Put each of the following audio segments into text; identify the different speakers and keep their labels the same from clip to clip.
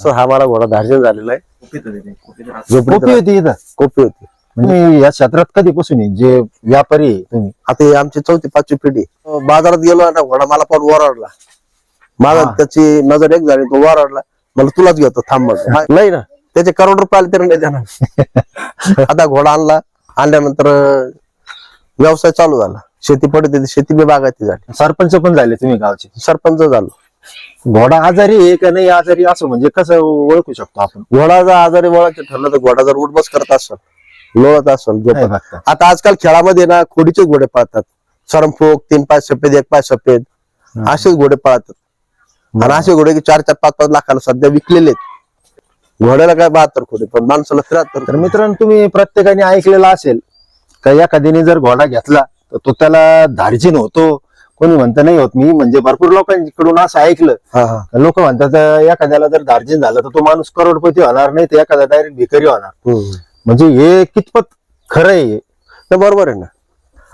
Speaker 1: असं हा मला घोडा धार्जन झालेला आहे.
Speaker 2: कोपी होती इथं.
Speaker 1: कोपी होती.
Speaker 2: म्हणजे या क्षेत्रात कधीपासून आहे? जे व्यापारी आहे तुम्ही.
Speaker 1: आता ही आमची चौथी पाचवी पिढी. बाजारात गेलो ना घोडा मला पण ओरडला. माझा
Speaker 2: हा.
Speaker 1: त्याची नजर एक झाली तो ओरडला. मला तुलाच घेतो थांब हा, नाही ना. त्याचे करोड रुपये आले तरी नाही देणार. आता घोडा आणला आणल्यानंतर अं, व्यवसाय चालू झाला. शेती पडत होती शेती बी बागायती झाली.
Speaker 2: सरपंच पण झाले तुम्ही गावचे.
Speaker 1: सरपंच झालो.
Speaker 2: घोडा आजारी आहे का नाही आजारी असं म्हणजे कसं ओळखू शकतो आपण?
Speaker 1: घोडा जर आजारी वळायचं ठरलं तर घोडा जर उठबस करत असेल लोळत असेल झोपत. आता आजकाल खेळामध्ये ना खोडीचे घोडे पळतात. सरमफोक तीन पाय सफेद एक पाय सफेद. असेच घोडे पळतात. आणि असे घोडे की चार चार पाच पाच लाखाला सध्या विकलेले घोड्याला काय बहात्तर खोडे पण माणसाला त्र्याहत्तर
Speaker 2: तर मित्रांनो तुम्ही प्रत्येकाने ऐकलेलं असेल का एखाद्याने जर घोडा घेतला तर तो त्याला धार्जिन होतो कोणी म्हणतं नाही होत मी म्हणजे भरपूर लोकांकडून असं ऐकलं. लोक म्हणतात एखाद्याला जर धार्जिन झालं तर तो माणूस करोडपती होणार नाही तर एखादा डायरेक्ट भिकारी होणार. म्हणजे हे कितपत खरं आहे
Speaker 1: ते बरोबर आहे ना.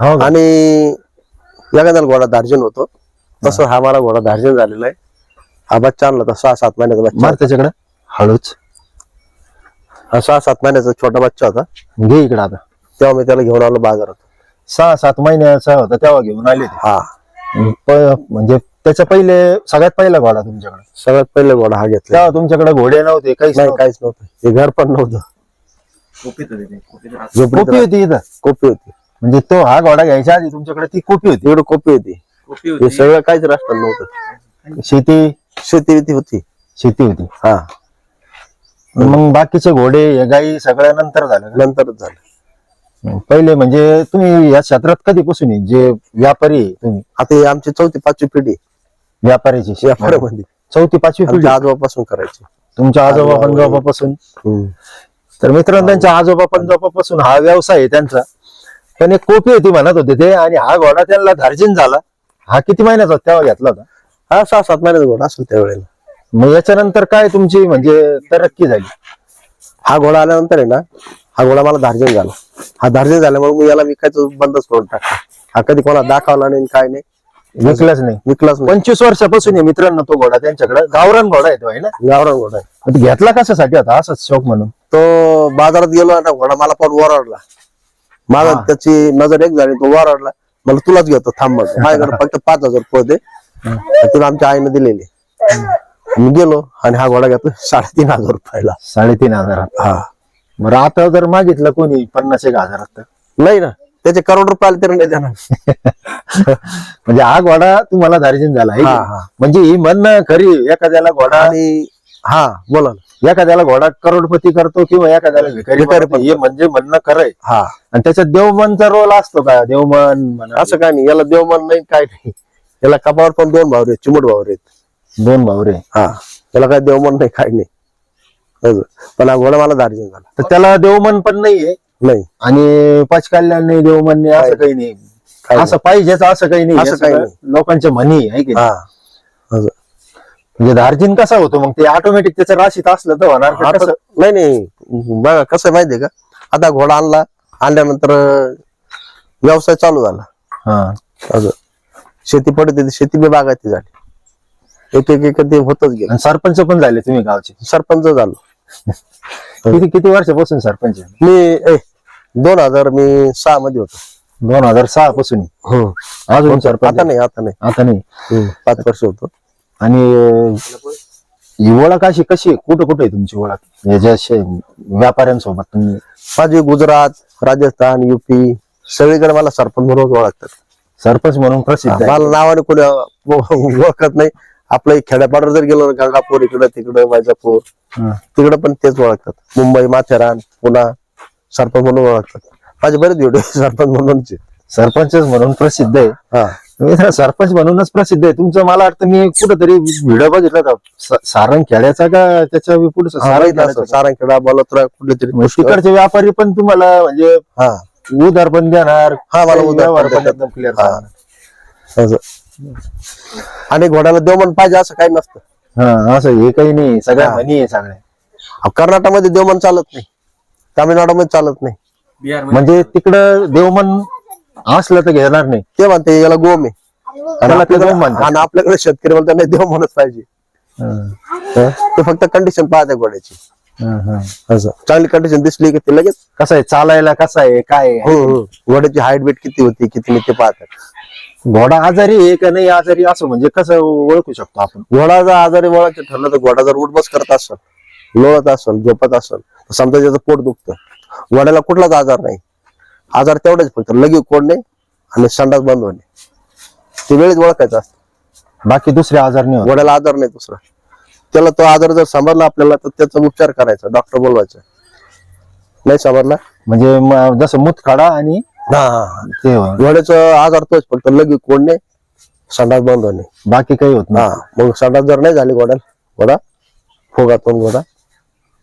Speaker 2: हो?
Speaker 1: आणि एखाद्याला घोडा धार्जन होतो तसं हा. मला घोडा धार्जन झालेला आहे. हा बच्चा आणला होता सहा सात महिन्याचा बच्चा
Speaker 2: त्याच्याकडे? हळूच.
Speaker 1: हा सहा सात महिन्याचा छोटा बच्चा होता.
Speaker 2: घे इकडे आता.
Speaker 1: तेव्हा मी त्याला घेऊन आलो बाजारात.
Speaker 2: सहा सात महिन्याचा होता तेव्हा घेऊन आले.
Speaker 1: हा.
Speaker 2: प- म्हणजे त्याच्या पहिले सगळ्यात पहिला घोडा तुमच्याकडे?
Speaker 1: सगळ्यात पहिले घोडा हा घेतला.
Speaker 2: तेव्हा तुमच्याकडे घोडे नव्हते काहीच
Speaker 1: नाही. काहीच नव्हतं. हे घर पण नव्हतं. झोपडीत
Speaker 2: कोपी होती इथं?
Speaker 1: कोपी होती.
Speaker 2: म्हणजे तो हा घोडा घ्यायच्या आधी तुमच्याकडे ती कोपी होती?
Speaker 1: तिकडे कोपी होती. हे सगळं काहीच राष्ट्र नव्हतं.
Speaker 2: शेती?
Speaker 1: शेती बिती होती.
Speaker 2: शेती होती.
Speaker 1: हा.
Speaker 2: मग बाकीचे घोडे हे गाई सगळ्या नंतर झालं का?
Speaker 1: नंतरच झालं.
Speaker 2: पहिले म्हणजे तुम्ही या क्षेत्रात कधीपासून आहे? जे व्यापारी आहे तुम्ही.
Speaker 1: आता ही आमची चौथी पाचवी पिढी
Speaker 2: व्यापारीची.
Speaker 1: व्यापारामध्ये.
Speaker 2: चौथी पाचवी पिढी.
Speaker 1: आमच्या आजोबापासून करायची.
Speaker 2: तुमच्या आजोबा
Speaker 1: आजोबा-
Speaker 2: पंजोबापासून. तर मित्रांनो त्यांच्या आजोबा पंजोबापासून हा व्यवसाय आहे त्यांचा. पण एक कोपी होती म्हणत होते ते आणि हा घोडा त्यांना धार्जिन झाला. हा किती महिन्याचा होता? तेव्हा घेतला होता.
Speaker 1: हा सहा सात महिन्याचा घोडा असेल त्यावेळेला.
Speaker 2: मग याच्यानंतर काय तुमची म्हणजे तरक्की झाली?
Speaker 1: हा घोडा आल्यानंतर आहे ना हा घोडा मला धार्जन झाला. हा धार्जन झाल्यामुळे मी याला विकायचं बंदच करून टाकला. हा कधी कोणाला दाखवला नाही काय नाही.
Speaker 2: विकलाच नाही.
Speaker 1: विकलाच नाही.
Speaker 2: पंचवीस वर्षापासून आहे मित्रांनो तो घोडा त्यांच्याकडे गावरान घोडा येतो आहे ना?
Speaker 1: गावरान घोडा आहे.
Speaker 2: तो घेतला कशासाठी होता असंच शौक म्हणून.
Speaker 1: तो बाजारात गेलो ना घोडा मला पण ओरडला. माझा
Speaker 2: हा.
Speaker 1: त्याची नजर एक झाली तो ओरडला. मला तुलाच घेतो थांब मग. माझ्याकडे फक्त पाच हजार रुपये होते. तुला आमच्या आईने दिलेले. मी गेलो आणि हा घोडा घेतो साडेतीन हजार रुपयाला.
Speaker 2: साडेतीन हजारात.
Speaker 1: हा.
Speaker 2: बरं आता जर मागितलं कोणी पन्नास एक हजारात तर?
Speaker 1: नाही ना. त्याचे करोड रुपये आले तरी नाही देणार.
Speaker 2: म्हणजे हा घोडा तुम्हाला धार्जिन झाला आहे
Speaker 1: हा? हा.
Speaker 2: म्हणजे ही म्हणणं खरी एखाद्याला घोडा
Speaker 1: आणि हा बोला ना.
Speaker 2: एखाद्याला घोडा करोडपती करतो किंवा एखाद्याला भिकारी
Speaker 1: भिकारी
Speaker 2: बनवतो, हे म्हणजे म्हणणं खरं आहे.
Speaker 1: हा.
Speaker 2: आणि त्याच्यात देवमनचा रोल असतो का? देवमन म्हणा.
Speaker 1: असं काय नाही याला देवमान नाही काय नाही. याला कपावर पण दोन भावर आहेत चिमट भावर आहेत.
Speaker 2: दोन भावरे.
Speaker 1: हा. याला काय देवमान नाही काय नाही. पण घोडा मला दार्जिन झाला.
Speaker 2: तर त्याला देवमन पण नाहीये?
Speaker 1: नाही.
Speaker 2: आणि पाचकाल्याण नाही देवमन नाही असं काही नाही. असं पाहिजेच असं काही नाही.
Speaker 1: असं काही
Speaker 2: लोकांच्या म्हणी आहे की. म्हणजे धार्जिन कसा होतो? मग ते ऑटोमॅटिक त्याच्या राशीत असलं तर होणार?
Speaker 1: नाही नाही. बघा कसं माहितीये का? आता घोडा आणला आणल्यानंतर व्यवसाय चालू झाला.
Speaker 2: हा.
Speaker 1: शेती पडत शेती बी बागायती झाली. एक एक एक ते होतच गेलं.
Speaker 2: आणि सरपंच पण झाले तुम्ही गावचे.
Speaker 1: सरपंच झालो.
Speaker 2: किती किती वर्षापासून सरपंच आहे?
Speaker 1: मी ए दोन हजार मी सहा मध्ये होतो.
Speaker 2: दोन हजार सहा पासून आहे. अजून सरपंच
Speaker 1: आता
Speaker 2: आहे.
Speaker 1: नाही आता नाही.
Speaker 2: आता नाही.
Speaker 1: हम्म, पाच वर्ष होतो.
Speaker 2: आणि अं, ही ओळख अशी कशी आहे? कुठं कुठं आहे तुमची ओळख? हे जे असे व्यापाऱ्यांसोबत तुम्ही
Speaker 1: माझे गुजरात राजस्थान युपी सगळीकडे मला सरपंच म्हणून ओळखतात.
Speaker 2: सरपंच म्हणून प्रसिद्ध आहे.
Speaker 1: मला नावाने कोणी ओळखत नाही. आपलं खेड्यापाड्यावर जर गेलो ना गंगापूर इकडं तिकडं वैजापूर. तिकडं पण तेच ओळखतात. मुंबई माथेरान पुन्हा सरपंच म्हणून ओळखतात. माझे बरेच व्हिडिओ सरपंच म्हणूनचे.
Speaker 2: सरपंचच म्हणून प्रसिद्ध आहे.
Speaker 1: हा.
Speaker 2: सरपंच म्हणूनच प्रसिद्ध आहे. तुमचं मला वाटतं मी कुठंतरी व्हिडिओ बघितला होता. स- सारंग खेड्याचा का त्याच्या पुढे
Speaker 1: सारंगखेडा बलोत्रा कुठले तरी
Speaker 2: तिकडचे व्यापारी पण तुम्हाला म्हणजे
Speaker 1: हा.
Speaker 2: उधार पण देणार.
Speaker 1: हा, मला
Speaker 2: काही
Speaker 1: उधार पण
Speaker 2: व्यवहार पण
Speaker 1: देतात.
Speaker 2: एकदम क्लिअर
Speaker 1: हा. असं. आणि घोड्याला देवमन पाहिजे असं काही नसतं
Speaker 2: हा असं हे काही नाही सगळ्या
Speaker 1: हा.
Speaker 2: म्हणी आहे सगळ्या
Speaker 1: अहो, कर्नाटकमध्ये देवमन चालत नाही तामिळनाडूमध्ये चालत नाही
Speaker 2: म्हणजे तिकडं देवमन असलं तर घेणार नाही
Speaker 1: ते म्हणते याला गोम आहे आणि
Speaker 2: त्याला ते
Speaker 1: आपल्याकडे
Speaker 2: गोम म्हणतात.
Speaker 1: आणि आपल्याकडे शेतकरी नाही देव म्हणत पाहिजे
Speaker 2: हं?
Speaker 1: ते फक्त कंडिशन पाहते घोड्याची
Speaker 2: हं, हं.
Speaker 1: असं चांगली कंडिशन दिसली की ते लगेच
Speaker 2: कसं आहे चालायला कसं आहे काय आहे?
Speaker 1: हं, हं. घोड्याची हाईट वेट किती होती किती नाही ते पाहतात
Speaker 2: घोडा आजारी आहे का नाही आजारी असं म्हणजे कसं ओळखू शकतो आपण?
Speaker 1: घोडा जर आजारी वळायचं ठरलं तर घोडा जर उठबस करत असेल लोळत असेल झोपत असेल तर समजा त्याचं पोट दुखतं. घोड्याला कुठलाच आजार नाही. आजार तेवढेच फक्त लगी कोडणे आणि संडास बंद होणे. ते वेळेत ओळखायचं असतं.
Speaker 2: बाकी दुसरे आजार नाही
Speaker 1: घोड्याला आजार नाही दुसरा. त्याला तो आजार जर समजला आपल्याला तर त्याचा उपचार करायचा डॉक्टर बोलवायचं. नाही समजला
Speaker 2: म्हणजे जसं मुतखडा आणि
Speaker 1: हा
Speaker 2: ते होय.
Speaker 1: घोड्याचा आजार तोच फक्त लगी कोडणे संडास बंद होणे
Speaker 2: बाकी काही होत
Speaker 1: हा
Speaker 2: नाही
Speaker 1: मग संडास जर नाही झाली घोड्याला घोडा फोगातून घोडा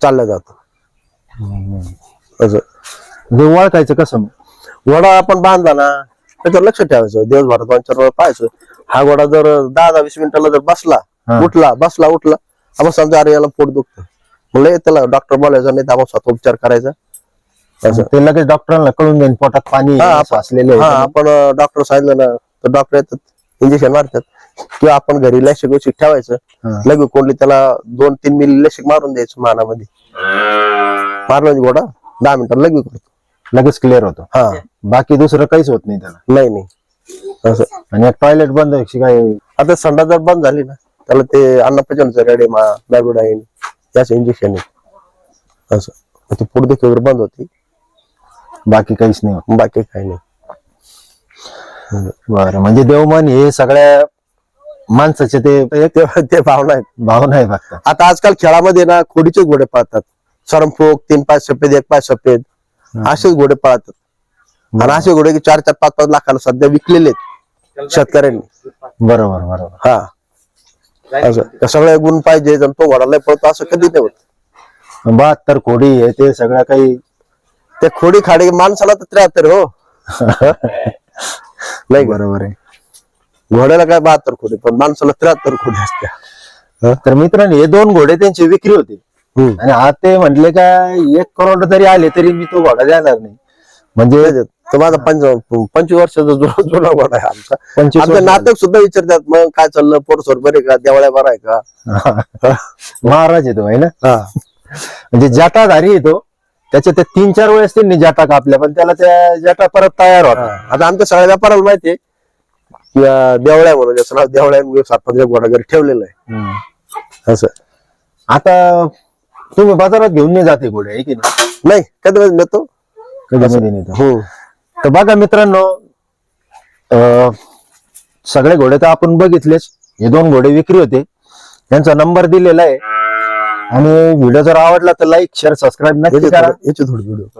Speaker 1: चालला जातो. असं.
Speaker 2: म्हणजे ओळखायचं कसं
Speaker 1: घोडा आपण बांधला ना त्याच्यावर लक्ष ठेवायचं दिवसभरात दोन चार वेळा पाहायचं. हा घोडा जर दहा दहा वीस मिनिटाला जर बसला
Speaker 2: हा.
Speaker 1: उठला बसला उठला आपण समजा अरे याला पोट दुखतं लगेच त्याला डॉक्टर बोलायचं नाही तर आपण स्वतः उपचार करायचा.
Speaker 2: ते लगेच डॉक्टरांना कळून जाईल पोटात पाणी
Speaker 1: हा, आपण- हा डॉक्टर सांगितलं ना तर डॉक्टर येतात इंजेक्शन मारतात. किंवा आपण घरी लसिक वसिक ठेवायचं
Speaker 2: हा.
Speaker 1: लगे कोणली त्याला दोन तीन मिली लसिक मारून द्यायचं मानामध्ये. मारलं म्हणजे घोडा दहा मिनिटात लगे करतो
Speaker 2: लगेच क्लिअर होतो.
Speaker 1: हा.
Speaker 2: बाकी दुसरं काहीच होत नाही त्याला.
Speaker 1: नाही नाही. असं.
Speaker 2: आणि एक टॉयलेट बंद आहे, काय
Speaker 1: आता संडास जर बंद झाली ना त्याला ते अन्नपचनचं रेडेमा बॅगोडाईन याचं इंजेक्शन आहे. असं. मग ते पोटदुखी वगैरे बंद होती.
Speaker 2: बाकी काहीच नाही होत.
Speaker 1: बाकी काही नाही.
Speaker 2: बरं म्हणजे देवमन हे सगळ्या माणसाचे ते एक
Speaker 1: ते ते भावना आहेत.
Speaker 2: भावना आहे फक्त.
Speaker 1: आता आजकाल खेळामध्ये ना खोडीचे घोडे पळतात. सरमफोक तीन पाच सफेद एक पाच सफेद असेच घोडे पळतात. आणि असे घोडे की चार चार पाच पाच लाखाला सध्या विकलेले आहेत शेतकऱ्यांनी.
Speaker 2: बरोबर बरोबर.
Speaker 1: हा. असं त्या सगळ्या गुण पाहिजे आणि तो घोडा लय पळतो असं कधी नाही होत.
Speaker 2: बहात्तर कोडी आहे ते सगळं काही
Speaker 1: ते खोडी खाडी माणसाला तर त्र्याहत्तर हो. नाही?
Speaker 2: बरोबर आहे.
Speaker 1: घोड्याला काय बहात्तर खोडी पण माणसाला त्र्याहत्तर खोडी असत्या.
Speaker 2: तर मित्रांनो हे दोन घोडे त्यांची विक्री होती. आणि आज ते म्हटले का एक करोड जरी आले तरी मी तो घोडा देणार नाही. म्हणजे
Speaker 1: तो माझा पंच पंचवीस वर्षाचा जुना जुना घोडा आहे आमचा.
Speaker 2: पंचवीस
Speaker 1: नाटक सुद्धा विचारतात मग काय चाललं? पोरसोर बरे का? देवळ्या बरा आहे का?
Speaker 2: महाराज येतो आहे ना?
Speaker 1: हा.
Speaker 2: म्हणजे जाटाधारी येतो त्याच्या त्या तीन चार वेळेस त्यांनी जाटा कापल्या पण त्याला त्या जाटा परत तयार होता.
Speaker 1: आता आमच्या सगळ्या व्यापाराला माहितीये देवळ्या म्हणून ज्याचं नाव देवळ्या म्हणून सरपंच घोडा घरी ठेवलेलं आहे. असं.
Speaker 2: आता तुम्ही बाजारात घेऊन नाही जाते घोडे आहे की नाही?
Speaker 1: नाही कधी कधी नेतो.
Speaker 2: कधी नेतो.
Speaker 1: हम्म.
Speaker 2: तर बघा मित्रांनो सगळे घोडे तर आपण बघितलेच. हे दोन घोडे विक्री होते. त्यांचा नंबर दिलेला आहे. आणि व्हिडिओ जर आवडला तर लाईक शेअर सबस्क्राईब नक्की करा.
Speaker 1: याचे थोडे व्हिडिओ